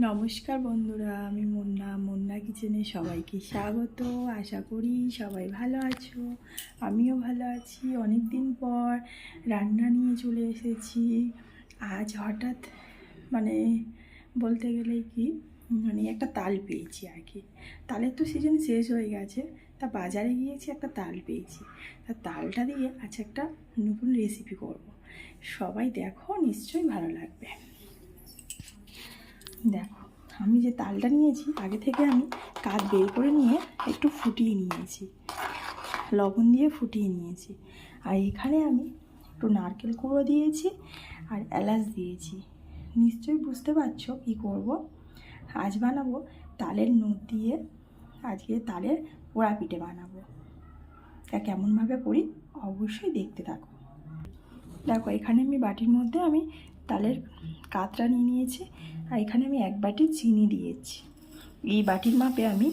নমস্কার বন্ধুরা, আমি মুন্না। মুন্না কিচেনে সবাইকে স্বাগত। আশা করি সবাই ভালো আছো। আমিও ভালো আছি। অনেক দিন পর রান্না নিয়ে চলে এসেছি। আজ হঠাৎ মানে বলতে গেলে কি মানে একটা তাল পেয়েছি আর কি। তালের তো সিজন শেষ হয়ে গেছে। তা বাজারে গিয়েছি একটা তাল পেয়েছি। তা তালটা দিয়ে আজ একটা নতুন রেসিপি করব। সবাই দেখো, নিশ্চয়ই ভালো লাগবে। আমি যে তালটা নিয়েছি, আগে থেকে আমি কাঠ বের করে নিয়ে একটু ফুটিয়ে নিয়েছি। লবণ দিয়ে ফুটিয়ে নিয়েছি। আর এখানে আমি একটু নারকেল কুড়ো দিয়েছি আর এলাচ দিয়েছি। নিশ্চয়ই বুঝতে পারছ কী করব? আজ বানাবো তালের নুট দিয়ে আজকে তালের পোড়া পিঠে বানাবো। তা কেমনভাবে করি? অবশ্যই দেখতে থাকো। দেখো, এখানে আমি বাটির মধ্যে আমি তালের কাতরা নিয়ে নিয়েছি আর এখানে আমি এক বাটি চিনি দিয়েছি। এই বাটির মাপে আমি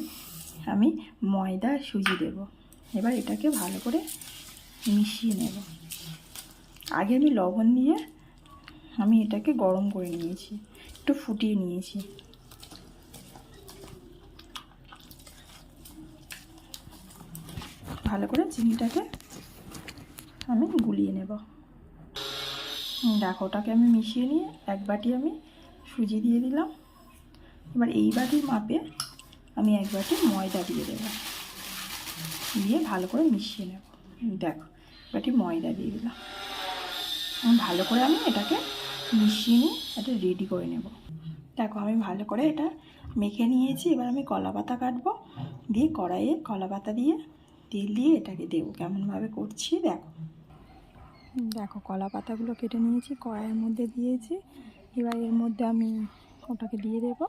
আমি ময়দা সুজি দেব। এবার এটাকে ভালো করে মিশিয়ে নেব। আগে আমি লবণ দিয়ে আমি এটাকে গরম করে নিয়েছি, একটু ফুটিয়ে নিয়েছি। ভালো করে চিনিটাকে আমি গুলিয়ে নেব। দেখো, ওটাকে আমি মিশিয়ে নিয়ে এক বাটি আমি সুজি দিয়ে দিলাম। এবার এই বাটির মাপে আমি এক বাটি ময়দা দিয়ে দেবো। দিয়ে ভালো করে মিশিয়ে নেব। দেখো বাটি ময়দা দিয়ে দিলাম। ভালো করে আমি এটাকে মিশিয়ে নিয়ে এটা রেডি করে নেব। দেখো, আমি ভালো করে এটা মেখে নিয়েছি। এবার আমি কলা পাতা কাটবো। দিয়ে কড়াইয়ে কলা পাতা দিয়ে তেল দিয়ে এটাকে দেবো। কেমনভাবে করছি, দেখো। দেখো, কলা পাতাগুলো কেটে নিয়েছি, কড়াইয়ের মধ্যে দিয়েছি। এবার এর মধ্যে আমি ওটাকে দিয়ে দেব।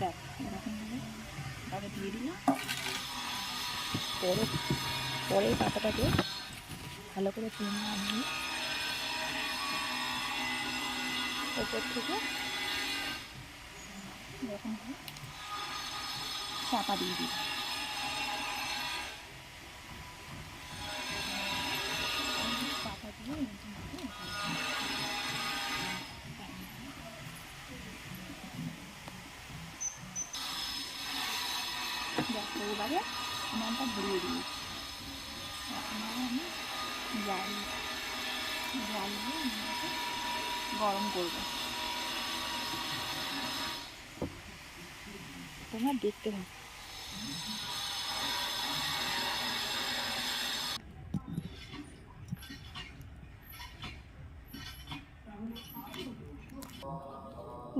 দেখ এরকমভাবে দিয়ে দিলাম। পরে পরে পাতাটাকে ভালো করে তুলে আমি ওপর থেকে চাপা দিয়ে দিই দেখো এবারে উনানটা ধরিয়ে দিয়েছি এখন আর আমি জাল জাল দিয়ে উনানটাকে গরম করব। তোমরা দেখতে থাকো।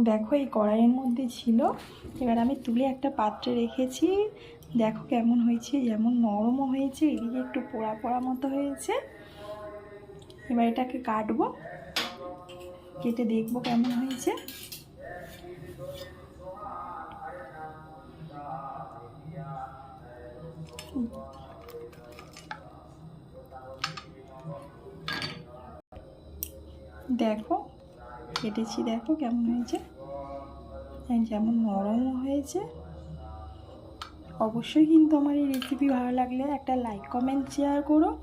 দেখো এই কড়াইয়ের মধ্যে ছিল। এবার আমি তুলে একটা পাত্রে রেখেছি। দেখো কেমন হয়েছে, যেমন নরমও হয়েছে, এদিকে একটু পোড়া পোড়া মতো হয়েছে। এবার এটাকে কাটবো, কেটে দেখব কেমন হয়েছে। দেখো কেটেছি দেখো কেমন হয়েছে। হ্যাঁ, যেমন নরমও হয়েছে। অবশ্যই কিন্তু আমার এই রেসিপি ভালো লাগলে একটা লাইক কমেন্ট শেয়ার করো।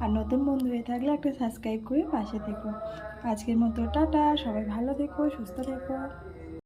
আর নতুন বন্ধু হয়ে থাকলে একটা সাবস্ক্রাইব করে পাশে থেকো। আজকের মতো টাটা সবাই ভালো থেকো সুস্থ থেকো।